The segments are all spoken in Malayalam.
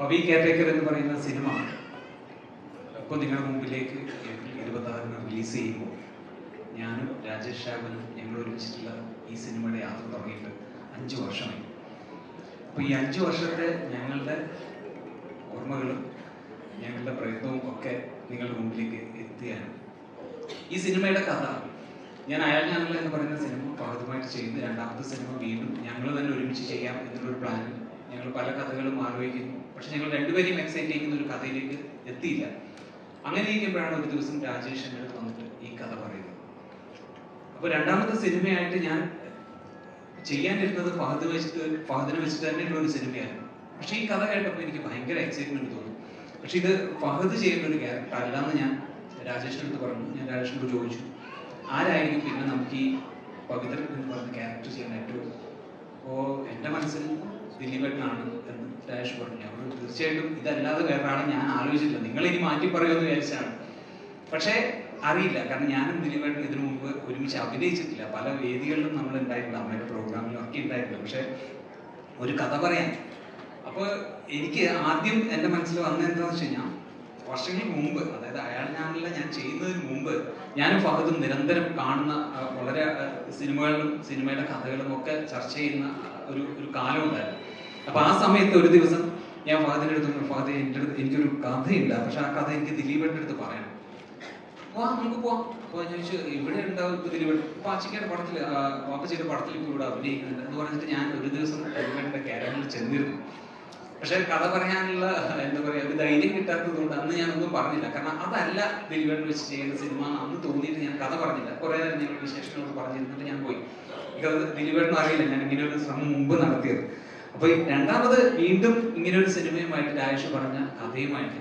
പവി കെയർടേക്കർ എന്ന് പറയുന്ന സിനിമ. ഇപ്പോൾ നിങ്ങളുടെ മുമ്പിലേക്ക് ഏപ്രിൽ ഇരുപത്തി ആറിന് റിലീസ് ചെയ്യുമ്പോൾ ഞാനും രാജേഷ് ഷാബനും ഞങ്ങൾ ഒരുമിച്ചിട്ടുള്ള ഈ സിനിമയുടെ യാത്ര തുടങ്ങിയിട്ട് അഞ്ച് വർഷമായി. അപ്പോൾ ഈ അഞ്ച് വർഷത്തെ ഞങ്ങളുടെ ഓർമ്മകളും ഞങ്ങളുടെ പ്രയത്നവും ഒക്കെ നിങ്ങളുടെ മുമ്പിലേക്ക് എത്തിയാണ് ഈ സിനിമയുടെ കഥ ഞാൻ അയാൾ ഞങ്ങൾ എന്ന് പറയുന്ന സിനിമ ഭാഗമായിട്ട് ചെയ്യുന്നു. രണ്ടാമത്തെ സിനിമ വീണ്ടും ഞങ്ങൾ തന്നെ ഒരുമിച്ച് ചെയ്യാം എന്നുള്ളൊരു പ്ലാനിൽ ഞങ്ങൾ പല കഥകളും ആലോചിക്കുന്നു. പക്ഷെ ഞങ്ങൾ രണ്ടുപേരെയും എക്സൈറ്റ് ചെയ്യുന്ന ഒരു കഥയിലേക്ക് എത്തിയില്ല. അങ്ങനെ ഇരിക്കുമ്പോഴാണ് ഒരു ദിവസം രാജേഷ് എന്റെ അടുത്ത് വന്നിട്ട് ഈ കഥ പറയുന്നത്. അപ്പൊ രണ്ടാമത്തെ സിനിമയായിട്ട് ഞാൻ ചെയ്യാനിരുന്നത് ഫഹദ് വെച്ചിട്ട് ഫഹദിനെ വെച്ചിട്ട് തന്നെയുള്ള ഒരു സിനിമയായിരുന്നു. പക്ഷെ ഈ കഥ കേട്ടപ്പോൾ എനിക്ക് ഭയങ്കര എക്സൈറ്റ്മെന്റ് തോന്നി. പക്ഷെ ഇത് ഫഹദ് ചെയ്യുന്ന ഒരു ക്യാരക്ടർ അല്ലാന്ന് ഞാൻ രാജേഷിന്റെ അടുത്ത് പറഞ്ഞു. ഞാൻ രാജേഷിനോട് ചോദിച്ചു ആരായിരിക്കും പിന്നെ നമുക്ക് ഈ പവിത്രൻ എന്ന് ക്യാരക്ടർ ഏറ്റവും അപ്പോൾ എന്റെ മനസ്സിൽ ദിലീപേട്ടനാണ് എന്ന് ഡാഷ് പറഞ്ഞു. അവർ തീർച്ചയായിട്ടും ഇതല്ലാതെ വേറെ ആളെ ഞാൻ ആലോചിച്ചില്ല നിങ്ങൾ ഇനി മാറ്റി പറയുമെന്ന് വിചാരിച്ചാണ്. പക്ഷേ അറിയില്ല. കാരണം ഞാനും ദിലീപേട്ടൻ ഇതിനു മുമ്പ് ഒരുമിച്ച് അഭിനയിച്ചിട്ടില്ല. പല വേദികളിലും നമ്മൾ ഉണ്ടായിട്ടില്ല. അമ്മയുടെ പ്രോഗ്രാമിലും ഒക്കെ ഉണ്ടായിട്ടില്ല. പക്ഷെ ഒരു കഥ പറയാൻ. അപ്പോൾ എനിക്ക് ആദ്യം എന്റെ മനസ്സിൽ വന്നത് എന്താണെന്ന് വെച്ച് കഴിഞ്ഞാൽ വർഷങ്ങൾക്ക് മുമ്പ് അതായത് അയാൾ ഞാനല്ല ഞാൻ ചെയ്യുന്നതിന് മുമ്പ് ഞാനും ഫഹദും നിരന്തരം കാണുന്ന വളരെ സിനിമകളിലും സിനിമയുടെ കഥകളും ഒക്കെ ചർച്ച ചെയ്യുന്ന ഒരു ഒരു കാലം ഉണ്ടായിരുന്നു. അപ്പൊ ആ സമയത്ത് ഒരു ദിവസം ഞാൻ ഫഹദിന്റെ അടുത്ത് പറഞ്ഞു, ഫഹദ് എന്റെ അടുത്ത് എനിക്കൊരു കഥയില്ല പക്ഷെ ആ കഥ എനിക്ക് ദിലീപന്റെ അടുത്ത് പറയണം വാ നമുക്ക് പോവാം. അപ്പൊ ഞാൻ ചോദിച്ചു ഇവിടെ ഉണ്ടാവും ഇപ്പൊ ദിലീപേട്ടൻ? പാച്ചിക്കയുടെ പടത്തിൽ വാപ്പച്ചിയുടെ പടത്തിൽ ഇപ്പൊ ഇവിടെ അഭിനയിക്കുന്നുണ്ട് എന്ന് പറഞ്ഞിട്ട് ഞാൻ ഒരു ദിവസം ദിലീപന്റെ ക്യാരക്ടറിൽ ചെന്നിരുന്നു. പക്ഷെ കഥ പറയാനുള്ള എന്താ പറയാ ഒരു ധൈര്യം കിട്ടാത്തത് കൊണ്ട് അന്ന് ഞാനൊന്നും പറഞ്ഞില്ല. കാരണം അതല്ല ദിലീപൻ വെച്ച് ചെയ്യുന്ന സിനിമ അന്ന് തോന്നിയിട്ട് ഞാൻ കഥ പറഞ്ഞില്ല. കുറെ നേരം ഞങ്ങൾ വിശേഷങ്ങളൊക്കെ പറഞ്ഞിരുന്നിട്ട് ഞാൻ പോയി. എനിക്കത് ദിലീപേട്ടനും അറിയില്ല. ഞാൻ ഇങ്ങനെ ഒരു ശ്രമം മുമ്പ് നടത്തിയത്. അപ്പൊ രണ്ടാമത് വീണ്ടും ഇങ്ങനെ ഒരു സിനിമയുമായിട്ട് രാജേഷ് പറഞ്ഞ കഥയുമായിട്ട്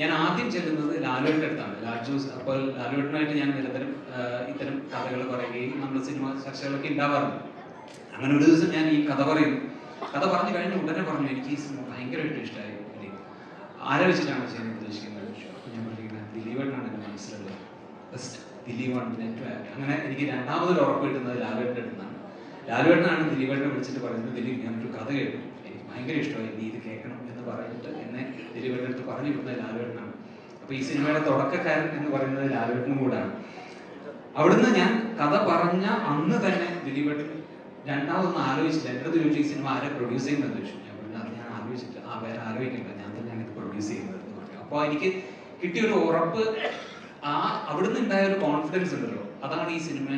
ഞാൻ ആദ്യം ചെല്ലുന്നത് ലാലുവിന്റെ അടുത്താണ്. ലാൽ ജോസ് അപ്പോൾ ലാലുവേട്ടനായിട്ട് ഞാൻ നിരന്തരം ഇത്തരം കഥകൾ പറയുകയും നമ്മൾ സിനിമ ചർച്ചകളൊക്കെ ഉണ്ടാവാറുണ്ട്. അങ്ങനെ ഒരു ദിവസം ഞാൻ ഈ കഥ പറയുന്നു. കഥ പറഞ്ഞു കഴിഞ്ഞ ഉടനെ പറഞ്ഞു എനിക്ക് ഈ സിനിമ ഭയങ്കരമായിട്ട് ഇഷ്ടമായി ആരെ വെച്ചിട്ടാണ് ചെയ്യാൻ ഉദ്ദേശിക്കുന്നത്? ഞാൻ പറയുന്നത് ദിലീപേട്ടനാണ് എന്റെ മനസ്സിലുള്ളത്. ദിലീപാണ് നെറ്റ് അങ്ങനെ എനിക്ക് രണ്ടാമതൊരു ഉറപ്പ് കിട്ടുന്നത് ലാലുവേട്ടന്റെ അടുത്താണ്. ലാലുവേട്ടനാണ് ദിലീപേട്ടനെ വിളിച്ചിട്ട് പറയുന്നത്. ദിലീപ് ഞാനൊരു കഥ കേട്ടു. എനിക്ക് ഭയങ്കര ഇഷ്ടമായി. നീ ഇത് കേൾക്കണം എന്ന് പറഞ്ഞിട്ട് എന്നെ ദിലീപേട്ടന്റെ അടുത്ത് പറഞ്ഞു വിടുന്നത് ലാലുവേട്ടനാണ്. അപ്പോൾ ഈ സിനിമയുടെ തുടക്കക്കാരൻ എന്ന് പറയുന്നത് ലാലുവേട്ടനും കൂടാണ്. അവിടുന്ന് ഞാൻ കഥ പറഞ്ഞ അന്ന് തന്നെ ദിലീപേട്ടൻ രണ്ടാമതൊന്നും ആലോചിച്ചില്ല. എന്റെ അടുത്ത് ചോദിച്ചു ഈ സിനിമ ആരെ പ്രൊഡ്യൂസ് ചെയ്യുന്നത് ചോദിച്ചു. ഞാൻ അത് ഞാൻ ആലോചിച്ചില്ല ആ വേറെ ആലോചിക്കണ്ട. ഞാൻ തന്നെ ഇത് പ്രൊഡ്യൂസ് ചെയ്യുന്നത് അപ്പോൾ എനിക്ക് കിട്ടിയ ഒരു ഉറപ്പ് ആ അവിടുന്ന് ഉണ്ടായ ഒരു കോൺഫിഡൻസ് ഉണ്ടല്ലോ. അതാണ് ഈ സിനിമ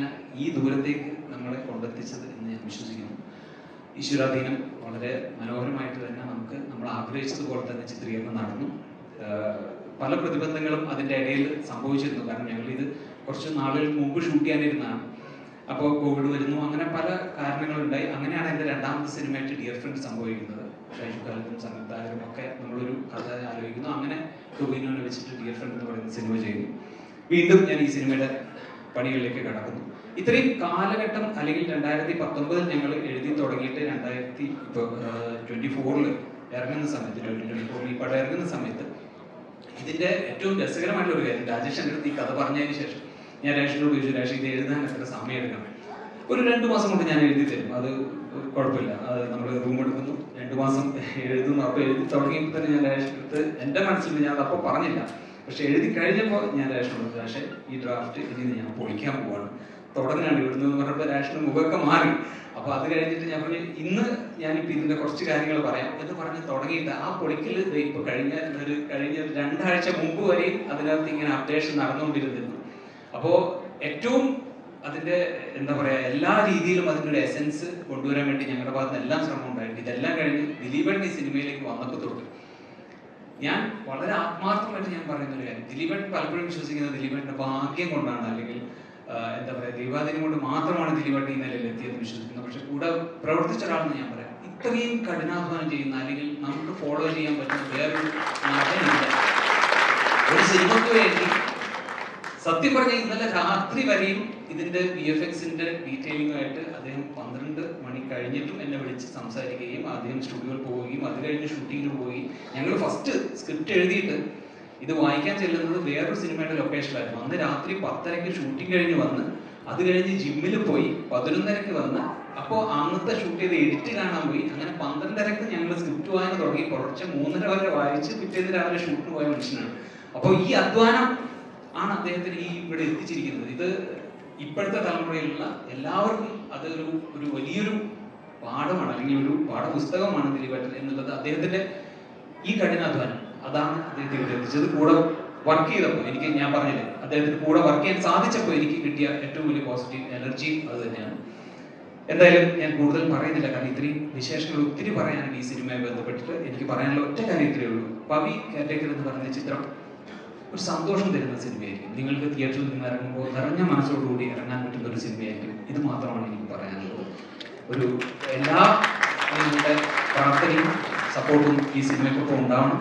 ഈ ദൂരത്തേക്ക് നമ്മളെ കൊണ്ടെത്തിച്ചത് എന്ന് ഞാൻ വിശ്വസിക്കുന്നു. ഈശ്വരാധീനം വളരെ മനോഹരമായിട്ട് തന്നെ നമുക്ക് നമ്മൾ ആഗ്രഹിച്ചതുപോലെ തന്നെ ചിത്രീകരണം നടന്നു. പല പ്രതിബന്ധങ്ങളും അതിന്റെ ഇടയിൽ സംഭവിച്ചിരുന്നു. കാരണം ഞങ്ങൾ ഇത് കുറച്ച് നാളുകൾ മുമ്പ് ഷൂട്ട് ചെയ്യാനിരുന്നതാണ്. അപ്പോൾ കോവിഡ് വരുന്നു. അങ്ങനെ പല കാരണങ്ങളുണ്ടായി. അങ്ങനെയാണ് എന്റെ രണ്ടാമത്തെ സിനിമയായിട്ട് ഡിയർ ഫ്രണ്ട് സംഭവിക്കുന്നത്. ഷൈജു സംഗീതാരും ഒക്കെ നമ്മളൊരു കഥ ആലോചിക്കുന്നു. അങ്ങനെ ടൊബിനോനെ വെച്ചിട്ട് ഡിയർ ഫ്രണ്ട് എന്ന് പറയുന്ന സിനിമ ചെയ്യുന്നു. വീണ്ടും ഞാൻ ഈ സിനിമയുടെ പണികളിലേക്ക് കടക്കുന്നു. ഇത്രയും കാലഘട്ടം അല്ലെങ്കിൽ രണ്ടായിരത്തി പത്തൊമ്പതിൽ ഞങ്ങൾ എഴുതി തുടങ്ങിയിട്ട് രണ്ടായിരത്തി ഇപ്പോൾ ട്വന്റി ഫോറിൽ ഇറങ്ങുന്ന സമയത്ത് ട്വന്റി ട്വന്റി ഫോറിൽ ഈ പടം ഇറങ്ങുന്ന സമയത്ത് ഇതിന്റെ ഏറ്റവും രസകരമായിട്ടുള്ള ഒരു കാര്യം രാജേഷ് അടുത്ത് ഈ കഥ പറഞ്ഞതിന് ശേഷം ഞാൻ രാജേഷിനോട് ചോദിച്ചു രാജേഷ് ഇത് എഴുതാൻ എത്ര സമയം എടുക്കണം ഒരു രണ്ട് മാസം കൊണ്ട് ഞാൻ എഴുതി തരും. അത് കുഴപ്പമില്ല. അത് നമ്മൾ റൂം എടുക്കുന്നു. രണ്ട് മാസം എഴുതുന്നു അപ്പോൾ എഴുതി തുടങ്ങിയപ്പോൾ തന്നെ ഞാൻ രാജേഷിന്റെ അടുത്ത് എന്റെ മനസ്സിൽ ഞാൻ അപ്പോൾ പറഞ്ഞില്ല. പക്ഷെ എഴുതി കഴിഞ്ഞപ്പോൾ ഞാൻ രാജേഷിനോട് രാജേഷ് ഈ ഡ്രാഫ്റ്റ് ഇനി ഞാൻ പൊളിക്കാൻ പോവാണ്. തുടങ്ങാണ് ഇവിടുന്ന് എന്ന് പറഞ്ഞപ്പോൾ രാഷ്ട്രീയ മുഖമൊക്കെ മാറി. അപ്പൊ അത് കഴിഞ്ഞിട്ട് ഞാൻ പറഞ്ഞു ഇന്ന് ഞാനിപ്പോ ഇതിന്റെ കുറച്ച് കാര്യങ്ങൾ പറയാം. എന്ന് പറഞ്ഞ് തുടങ്ങിയിട്ട് ആ പൊളിക്കൽ ഇപ്പൊ കഴിഞ്ഞ ഒരു കഴിഞ്ഞ രണ്ടാഴ്ച മുമ്പ് വരെയും അതിനകത്ത് ഇങ്ങനെ അപ്ഡേഷൻ നടന്നുകൊണ്ടിരുന്നിരുന്നു. അപ്പോ ഏറ്റവും അതിന്റെ എന്താ പറയാ എല്ലാ രീതിയിലും അതിന്റെ ഒരു എസൻസ് കൊണ്ടുവരാൻ വേണ്ടി ഞങ്ങളുടെ ഭാഗത്ത് എല്ലാം ശ്രമം ഉണ്ടായിരുന്നു ഇതെല്ലാം കഴിഞ്ഞ് ദിലീപൻ ഈ സിനിമയിലേക്ക് വന്നപ്പോൾ തൊട്ട് ഞാൻ വളരെ ആത്മാർത്ഥമായിട്ട് ഞാൻ പറയുന്ന ഒരു കാര്യം ദിലീപൻ പലപ്പോഴും വിശ്വസിക്കുന്ന ദിലീപന്റെ ഭാഗ്യം കൊണ്ടാണ്. അല്ലെങ്കിൽ എന്താ പറയുക ദൈവാധീനം കൊണ്ട് മാത്രമാണ് ദിലീപൻ ഈ നിലയിൽ എത്തിയെന്ന് വിശ്വസിക്കുന്നത് പക്ഷെ കൂടെ പ്രവർത്തിച്ച ഒരാളെന്ന് ഞാൻ പറയാം. ഇത്രയും കഠിനാധ്വാനം ചെയ്യുന്ന അല്ലെങ്കിൽ നമുക്ക് ഫോളോ ചെയ്യാൻ പറ്റുന്ന വേറൊരു നടനില്ല ഒരു സിനിമയ്ക്ക് വേണ്ടി സത്യം പറഞ്ഞ ഇന്നലെ രാത്രി വരെയും ഇതിന്റെ വി എഫ് എക്സിന്റെ ഡീറ്റെയിലിംഗുമായിട്ട് അദ്ദേഹം പന്ത്രണ്ട് മണി കഴിഞ്ഞിട്ടും എന്നെ വിളിച്ച് സംസാരിക്കുകയും അദ്ദേഹം സ്റ്റുഡിയോയിൽ പോവുകയും അത് കഴിഞ്ഞ് ഷൂട്ടിങ്ങിന് പോയി ഞങ്ങൾ ഫസ്റ്റ് സ്ക്രിപ്റ്റ് എഴുതിയിട്ട് ഇത് വായിക്കാൻ ചെല്ലുന്നത് വേറൊരു സിനിമയുടെ ലൊക്കേഷനിലായിരുന്നു അന്ന് രാത്രി പത്തരയ്ക്ക് ഷൂട്ടിംഗ് കഴിഞ്ഞ് വന്ന് അത് കഴിഞ്ഞ് ജിമ്മിൽ പോയി പതിനൊന്നരയ്ക്ക് വന്ന് അപ്പോൾ അന്നത്തെ ഷൂട്ട് ചെയ്ത് എഡിറ്റ് കാണാൻ പോയി. അങ്ങനെ പന്ത്രണ്ടരക്ക് ഞങ്ങൾ സ്ക്രിപ്റ്റ് വായന തുടങ്ങി. കുറച്ച് മൂന്നര വരെ വായിച്ച് പിറ്റേന്ന് രാവിലെ ഷൂട്ടിന് പോയ മനുഷ്യനാണ്. അപ്പോൾ ഈ അധ്വാനം ആണ് അദ്ദേഹത്തിന് ഈ ഇവിടെ എത്തിച്ചിരിക്കുന്നത്. ഇത് ഇപ്പോഴത്തെ തലമുറയിലുള്ള എല്ലാവർക്കും അതൊരു ഒരു വലിയൊരു പാഠമാണ് അല്ലെങ്കിൽ ഒരു പാഠപുസ്തകമാണ് ദിലീപ് എന്നുള്ളത് അദ്ദേഹത്തിന്റെ ഈ കഠിനാധ്വാനം. അതാണ് അദ്ദേഹത്തെ ഉദ്ദേശിച്ചത് കൂടെ വർക്ക് ചെയ്തപ്പോൾ എനിക്ക് ഞാൻ പറഞ്ഞില്ലേ അദ്ദേഹത്തിന് കൂടെ വർക്ക് ചെയ്യാൻ സാധിച്ചപ്പോൾ എനിക്ക് കിട്ടിയ ഏറ്റവും വലിയ പോസിറ്റീവ് എനർജിയും അത് തന്നെയാണ്. എന്തായാലും ഞാൻ കൂടുതൽ പറയുന്നില്ല കാരണം ഇത്രയും വിശേഷങ്ങൾ ഒത്തിരി പറയാനാണ് ഈ സിനിമയെ ബന്ധപ്പെട്ടിട്ട് എനിക്ക് പറയാനുള്ള ഒറ്റ കാര്യം ഇത്രയേ ഉള്ളൂ. പവി കാറ്റഗറി എന്ന് പറയുന്ന ചിത്രം ഒരു സന്തോഷം തരുന്ന സിനിമയായിരിക്കും. നിങ്ങൾക്ക് തിയേറ്ററിൽ നിന്ന് ഇറങ്ങുമ്പോൾ നിറഞ്ഞ മനസ്സോടുകൂടി ഇറങ്ങാൻ പറ്റുന്ന ഒരു സിനിമയായിരിക്കും. ഇത് മാത്രമാണ് എനിക്ക് പറയാനുള്ളത്. ഒരു എല്ലാ നിങ്ങളുടെ പ്രാർത്ഥനയും സപ്പോർട്ടും ഈ സിനിമയ്ക്കൊപ്പം ഉണ്ടാവണം.